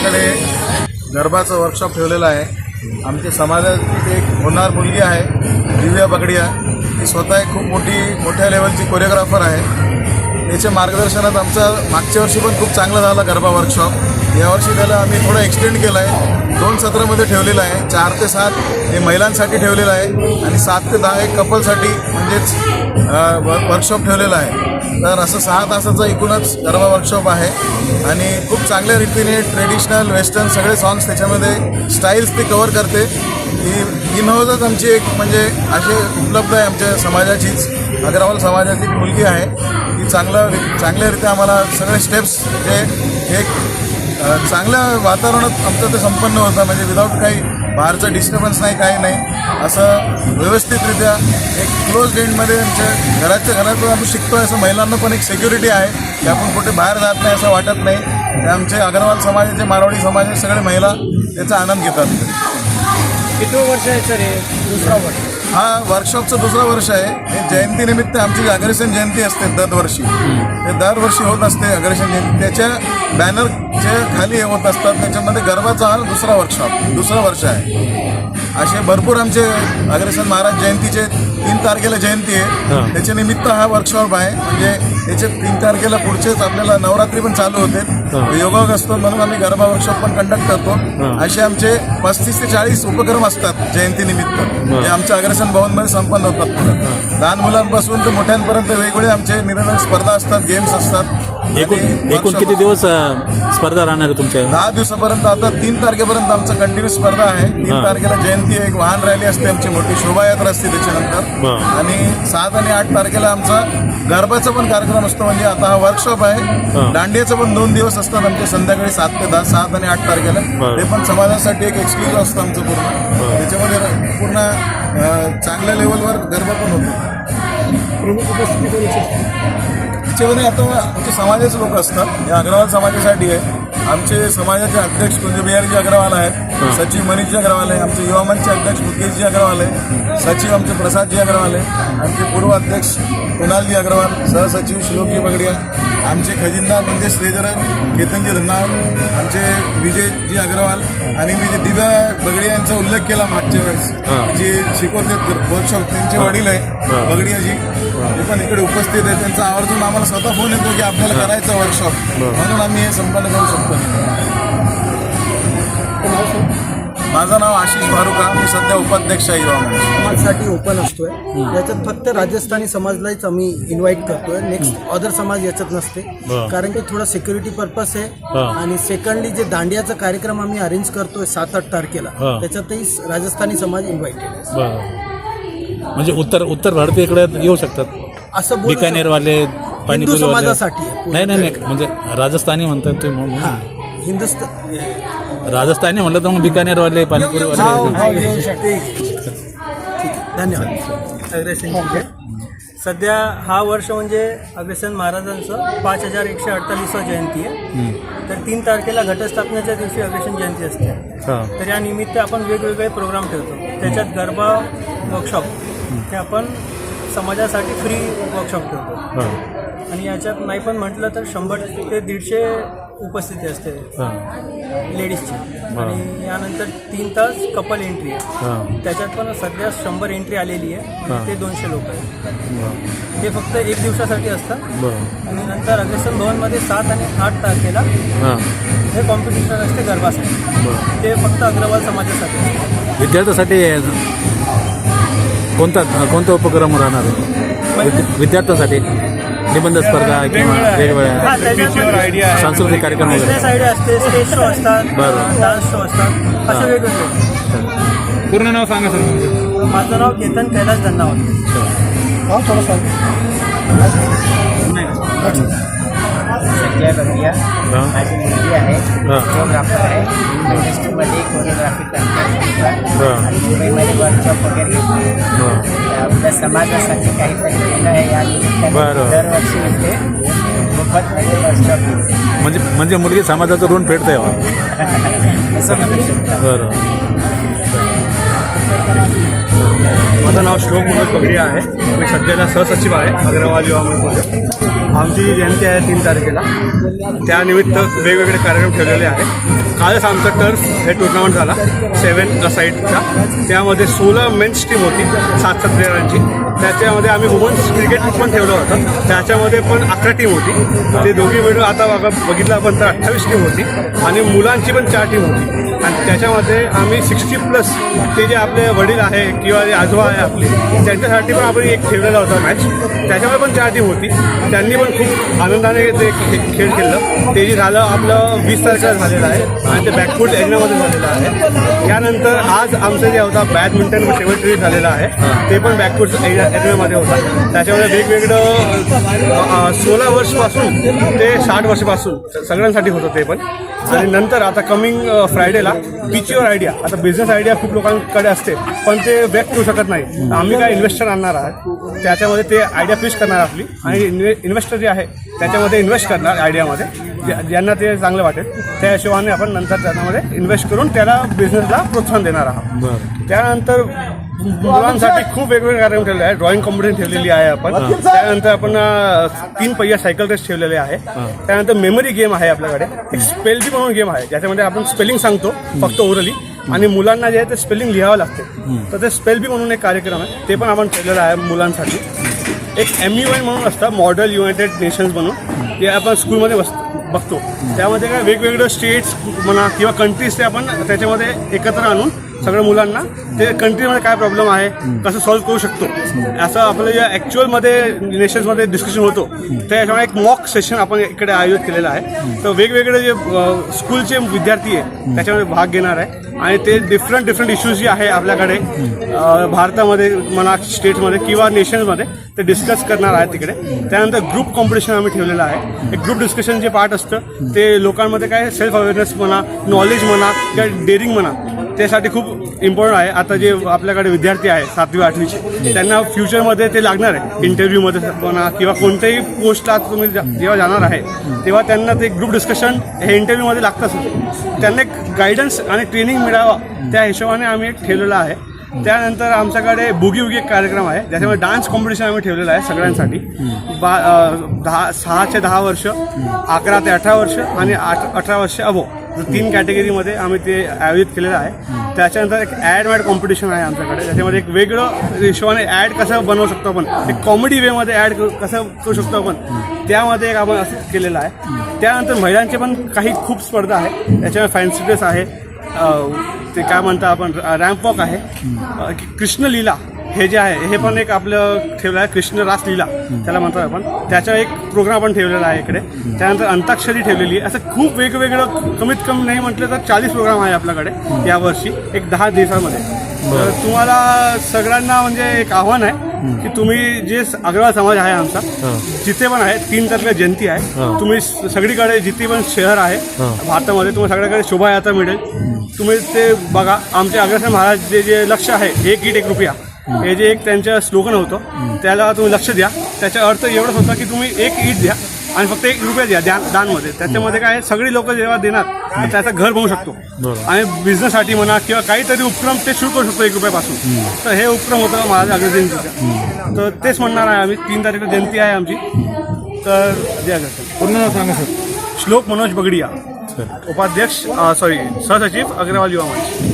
आमच्याकडे गरबाचं वर्कशॉप ठेवलेलं आहे. आमच्या समाजात एक होणार मुलगी आहे दिव्या बगडिया. ती स्वतः एक खूप मोठी मोठ्या लेवलची कोरिओग्राफर आहे. याच्या मार्गदर्शनात आमचा मागच्या वर्षी पण खूप चांगलं झालं गरबा वर्कशॉप यावर्षी त्याला आम्ही थोडं एक्सटेंड केलं आहे दोन सत्रामध्ये ठेवलेलं आहे. चार ते सात हे महिलांसाठी ठेवलेलं आहे आणि सात ते दहा एक कपलसाठी म्हणजेच वर्कशॉप ठेवलेलं आहे. तर असं सहा तासाचा एकूणच गरबा वर्कशॉप आहे. आणि खूप चांगल्या रीतीने ट्रेडिशनल वेस्टर्न सगळे सॉंग्स त्याच्यामध्ये स्टाईल्स ती कवर करते. ही ही आमची एक म्हणजे असे उपलब्ध आहे आमच्या समाजाचीच. अग्रवाल समाजाची एक मुलगी आहे ती चांगलं चांगल्यारीत्या आम्हाला सगळे स्टेप्स जे एक चांगल्या वातावरणात आमचं ते संपन्न होतं. म्हणजे विदाऊट काही बाहेरचं डिस्टर्बन्स नाही काही नाही. असं व्यवस्थितरित्या एक क्लोज एंडमध्ये आमच्या घराच्या घरात आम्ही शिकतोय असं महिलांना पण एक सिक्युरिटी आहे की आपण कुठे बाहेर जात नाही असं वाटत नाही. ते आमचे अग्रवाल समाजाचे मारवाडी समाजाचे सगळे महिला त्याचा आनंद घेतात. किती वर्ष आहे सर हे? दुसरा वर्ष. हा वर्कशॉपचं दुसरं वर्ष आहे. हे जयंतीनिमित्त आमची अग्रेसन जयंती असते दरवर्षी. ते दरवर्षी होत असते अग्रेसन जयंती. त्याच्या बॅनरच्या खाली हे होत असतात. त्याच्यामध्ये गरबाचा हा दुसरा वर्कशॉप दुसरं वर्ष आहे. असे भरपूर आमचे अग्रेसन महाराज जयंतीचे तीन तारखेला जयंती आहे. त्याच्या निमित्त हा वर्कशॉप आहे. म्हणजे त्याचे तीन तारखेला पुढचेच आपल्याला नवरात्री पण चालू होते. योगायोग असतो म्हणून आम्ही गरबा वर्कशॉप पण कंडक्ट करतो. असे आमचे पस्तीस ते चाळीस उपक्रम असतात जयंतीनिमित्त जे आमच्या अग्रसन भवनमध्ये संपन्न होतात. लहान मुलांपासून ते मोठ्यांपर्यंत वेगवेगळे आमचे निरंतर स्पर्धा असतात गेम्स असतात. एकूण किती दिवस अ, स्पर्धा राहणार आहे तुमच्या? दहा दिवसापर्यंत आता तीन तारखेपर्यंत आमचं कंटिन्यू स्पर्धा आहे. तीन. तारखेला जयंती आहे, एक वाहन रॅली असते आमची मोठी शोभायात्रा असते त्याच्यानंतर. आणि सात आणि आठ तारखेला आमचा गरबाचा पण कार्यक्रम असतो. म्हणजे आता हा वर्कशॉप आहे. दांडियाचे पण दोन दिवस असतात आमचे संध्याकाळी सात ते दहा सात आणि आठ तारखेला. बरं. ते पण समाजासाठी एक एक्सक्लुझिव्ह असतं आमचं पूर्ण. त्याच्यामध्ये पूर्ण अं, चांगल्या लेवलवर गरबा पण होतो. प्रमुख उपस्थिती करू शकतो त्याच्यामध्ये आता आमचे समाजाचे लोक असतात हे अग्रवाल समाजासाठी आहे. आमचे समाजाचे अध्यक्ष कुंज बिहारीजी अग्रवाल आहेत सचिव मनीषजी अग्रवाल आहे आमचे युवा मंचचे अध्यक्ष मुकेशजी अग्रवाल आहे सचिव आमचे प्रसादजी अग्रवाल आहे आमचे पूर्व अध्यक्ष कुणालजी अग्रवाल सहसचिव श्लोकजी बगडिया आमचे खजिनदार म्हणजे श्रीधरन केतनजी धन्नावर आमचे विजयजी अग्रवाल आणि मी जे दिव्या बगडिया यांचा उल्लेख केला मागच्या वेळेस. जे शिकवते वर्कशॉप त्यांचे वडील आहे बगडियाजी. ते पण इकडे उपस्थित आहे. त्यांचा आवर्जून आम्हाला स्वतः फोन येतो की आपल्याला करायचं वर्कशॉप म्हणून आम्ही हे संपन्न करू शकतो. माझं नाव आशिष भारुका मी सध्या उपाध्यक्ष आहे समाजसाठी ओपन असतोय याच्यात फक्त राजस्थानी समाजलाच आम्ही इन्व्हाइट करतोय नेक्स्ट अदर समाज याच्यात नसते. कारण की थोडा सिक्युरिटी पर्पज आहे. आणि सेकंडली जे दांडियाचा कार्यक्रम आम्ही अरेंज करतोय सात आठ तारखेला. त्याच्यातही राजस्थानी समाज इन्व्हाइटेड आहे बरं म्हणजे उत्तर उत्तर भारतीय इकडे येऊ शकतात असं. बिकानेरवाले हिंदू. समाजासाठी. नाही नाही नाही म्हणजे राजस्थानी म्हणतात तुम्ही म्हणून. हिंदुस्तान राजस्थानी म्हणलं तर मग बिकानेरवाले पाणीपुरीवाले. धन्यवाद. अग्रेसन सध्या हा वर्ष म्हणजे अग्रेसन महाराजांचं पाच हजार एकशे अडतालीसवा जयंती आहे. तर तीन तारखेला घटस्थापनेच्या दिवशी अग्रेसन जयंती असते. तर या निमित्त आपण वेगवेगळे प्रोग्राम ठेवतो. त्याच्यात गरबा वर्कशॉप हे आपण समाजासाठी फ्री वर्कशॉप ठेवतो. आणि याच्यात नाही पण म्हटलं तर शंभर ते दीडशे उपस्थिती असते. हां. लेडीजची. आणि यानंतर तीन तास कपल एंट्री आहे. त्याच्यात पण सध्या शंभर एंट्री आलेली आहे. ते दोनशे लोक आहेत. ते फक्त एक दिवसासाठी असतं बरं. आणि नंतर अग्रेसन भवनमध्ये सात आणि आठ तारखेला हां. हे कॉम्पिटिशन असते गरबासाठी ते फक्त अग्रवाल समाजासाठी विद्यार्थ्यांसाठी कोणता कोणता उपक्रम राहणार विद्या- विद्यार्थ्यांसाठी? निबंध स्पर्धा किंवा हा, वेगवेगळ्या सांस्कृतिक कार्यक्रम वगैरे. बिझनेस आयडिया असते स्टेज शो असतात बरं. डान्स शो असतात असे वेगवेगळे. पूर्ण नाव सांगा सर माझं नाव केतन कैलास धन्नावत थोडं सांग. संजय बगडिया हां. माझी मुलगी आहे हां. कोरिओग्राफर आहे. इंडस्ट्रीमध्ये कोरिओग्राफी करते. हां. आणि मुंबईमध्ये वर्कशॉप वगैरे घेते. हां. समाजासाठी काहीतरी केलं आहे या निमित्ताने बरं. दरवर्षी मोफतमध्ये वर्कशॉप घेते म्हणजे म्हणजे मुलगी समाजाचं ऋण फेडते हो. असं म्हणू शकतो बरं माझं नाव श्लोक मनोज बगडिया आहे. मी सध्याला सहसचिव आहे. अग्रवाल युवा मंचमध्ये आमची जी जयंती आहे तीन तारखेला त्यानिमित्त वेगवेगळे कार्यक्रम ठेवलेले आहेत. कालच आमचा टर्फ हे टुर्नामेंट झाला सेवन साईडचा त्यामध्ये सोळा मेन्स टीम होती सात सात प्लेयरांची त्याच्यामध्ये आम्ही वुमन्स क्रिकेट पण ठेवलं होतं. त्याच्यामध्ये पण अकरा टीम होती. ते दोघी मिळून आता बघितलं आपण तर अठ्ठावीस टीम होती. आणि मुलांची पण चार टीम होती. आणि त्याच्यामध्ये आम्ही सिक्स्टी प्लस ते जे आपले वडील आहे किंवा जे आजोबा आहे आपले त्यांच्यासाठी पण आपण एक ठेवलेला होता मॅच त्याच्यामध्ये पण चार टीम होती. त्यांनी पण खूप आनंदाने ते खेळ खेळलं. ते जे झालं आपलं वीस तारखेला झालेलं आहे. आणि ते बॅकफूट एरियामध्ये झालेलं आहे. त्यानंतर आज आमचं जे होता बॅडमिंटन टेबल टेनिस झालेलं आहे. ते पण बॅकफूट एरिया एरियामध्ये होता. त्याच्यामध्ये वेगवेगळं सोळा वर्षपासून ते साठ वर्षापासून सगळ्यांसाठी होतं ते पण. आणि नंतर आता कमिंग फ्रायडेला पिचीवर आयडिया आता बिझनेस आयडिया खूप लोकांकडे असते पण ते व्यक्त करू शकत नाही. आम्ही काय इन्व्हेस्टर आणणार आहात? त्याच्यामध्ये ते आयडिया पिच करणार आपली. आणि इन्व्हेस्टर जे आहे त्याच्यामध्ये इन्व्हेस्ट करणार आयडियामध्ये ज्या- ज्यांना ते चांगलं वाटेल त्या हिशोबाने आपण नंतर त्याच्यामध्ये इन्व्हेस्ट करून त्याला बिझनेसला प्रोत्साहन देणार आहोत. त्यानंतर मुलांसाठी खूप वेगवेगळे कार्यक्रम ठेवले आहे ड्रॉइंग कॉम्पिटिशन ठेवलेली आहे आपण. त्यानंतर आपण तीन पहिया सायकल रेस ठेवलेले आहे. त्यानंतर मेमरी गेम आहे आपल्याकडे. एक स्पेल बी म्हणून गेम आहे. ज्याच्यामध्ये आपण स्पेलिंग सांगतो फक्त ओरली आणि मुलांना जे आहे ते स्पेलिंग लिहावं लागते. तर ते स्पेल बी म्हणून एक कार्यक्रम आहे. ते पण आपण ठेवलेलं आहे मुलांसाठी. एक एम यू एन म्हणून असतं मॉडल युनायटेड नेशन्स म्हणून. ते आपण स्कूलमध्ये बस बघतो. त्यामध्ये काय वेगवेगळं स्टेट्स म्हणा किंवा कंट्रीज ते आपण त्याच्यामध्ये एकत्र आणून सगळ्या मुलांना ते कंट्रीमध्ये काय प्रॉब्लेम आहे कसं सॉल्व्ह करू शकतो. असं आपलं ज्या ॲक्च्युअलमध्ये नेशन्समध्ये डिस्कशन होतो. त्याच्यामुळे एक मॉक सेशन आपण इकडे आयोजित केलेलं आहे. तर वेगवेगळे जे स्कूलचे विद्यार्थी आहे त्याच्यामध्ये भाग घेणार आहे. आणि ते डिफरंट डिफरंट इश्यूज जे आहे आपल्याकडे भारतामध्ये म्हणा स्टेटमध्ये किंवा नेशन्समध्ये ते डिस्कस करणार आहे तिकडे. त्यानंतर ग्रुप कॉम्पिटिशन आम्ही ठेवलेलं आहे. एक ग्रुप डिस्कशन जे पार्ट असतं ते लोकांमध्ये काय सेल्फ अवेअरनेस म्हणा नॉलेज म्हणा किंवा डेअरिंग म्हणा त्यासाठी खूप इम्पॉर्टंट आहे. आता जे आपल्याकडे विद्यार्थी आहे सातवी आठवीचे त्यांना फ्युचरमध्ये ते लागणार आहे. इंटरव्ह्यूमध्ये म्हणा किंवा कोणत्याही पोस्टला तुम्ही जा- जेव्हा जाणार आहे तेव्हा त्यांना ते ग्रुप डिस्कशन हे इंटरव्ह्यूमध्ये लागतंच त्यांना एक गायडन्स आणि ट्रेनिंग मिळावं त्या हिशोबाने आम्ही एक ठेवलेलं आहे. त्यानंतर आमच्याकडे बुगी उगी एक कार्यक्रम आहे ज्याच्यामध्ये डान्स कॉम्पिटिशन आम्ही ठेवलेलं आहे सगळ्यांसाठी. बा दहा सहा ते दहा वर्ष अकरा ते अठरा वर्ष आणि आठ अठरा वर्ष अबो. तीन कॅटेगरीमध्ये आम्ही ते आयोजित केलेलं आहे. त्याच्यानंतर एक ॲड मॅड कॉम्पिटिशन आहे आमच्याकडे. त्याच्यामध्ये एक वेगळं हिशोबाने ॲड कसं बनवू शकतो आपण एक कॉमेडी वेमध्ये ॲड कसं करू शकतो आपण त्यामध्ये एक आपण असं केलेलं आहे. त्यानंतर महिलांचे पण काही खूप स्पर्धा आहे. त्याच्यामध्ये फॅन्सी ड्रेस आहे. ते काय म्हणता आपण रॅम्प वॉक आहे. कृष्ण कृष्णलीला. हे जे आहे हे पण एक आपलं ठेवलं आहे कृष्ण रासलीला त्याला म्हणतात आपण. त्याचा एक प्रोग्राम आपण ठेवलेला आहे इकडे. त्यानंतर अंताक्षरी ठेवलेली आहे. असं खूप वेगवेगळं कमीत कमी नाही म्हटलं तर चाळीस प्रोग्राम आहे आपल्याकडे यावर्षी एक दहा दिवसामध्ये. तर तुम्हाला सगळ्यांना म्हणजे एक आव्हान आहे की तुम्ही जे अग्रवाल समाज आहे आमचा जिथे पण आहे तीन तारखेला जयंती आहे. तुम्ही सगळीकडे जिथे पण शहर आहे भारतामध्ये तुम्हाला सगळ्याकडे शोभायात्रा मिळेल. तुम्ही ते बघा. आमचे अग्रसेन महाराज जे जे लक्ष आहे एक ईट एक रुपया. हे जे एक त्यांचं स्लोगन होतं त्याला तुम्ही लक्ष द्या. त्याचा अर्थ एवढंच होता की तुम्ही एक ईट द्या आणि फक्त एक रुपया द्या दान दानमध्ये. त्याच्यामध्ये काय आहे, सगळी लोक जेव्हा देणार त्याचं घर बनवू शकतो. आणि बिझनेससाठी म्हणा किंवा काहीतरी उपक्रम ते सुरू करू शकतो एक रुपयापासून. तर हे उपक्रम होतं महाराज अग्रजयंतीचं तर तेच म्हणणार आहे आम्ही. तीन तारखेला जयंती आहे आमची. तर अग्रसेन. पूर्ण सांगा सर. श्लोक मनोज बगडिया. उपाध्यक्ष सॉरी सहसचिव अग्रवाल युवा मंच.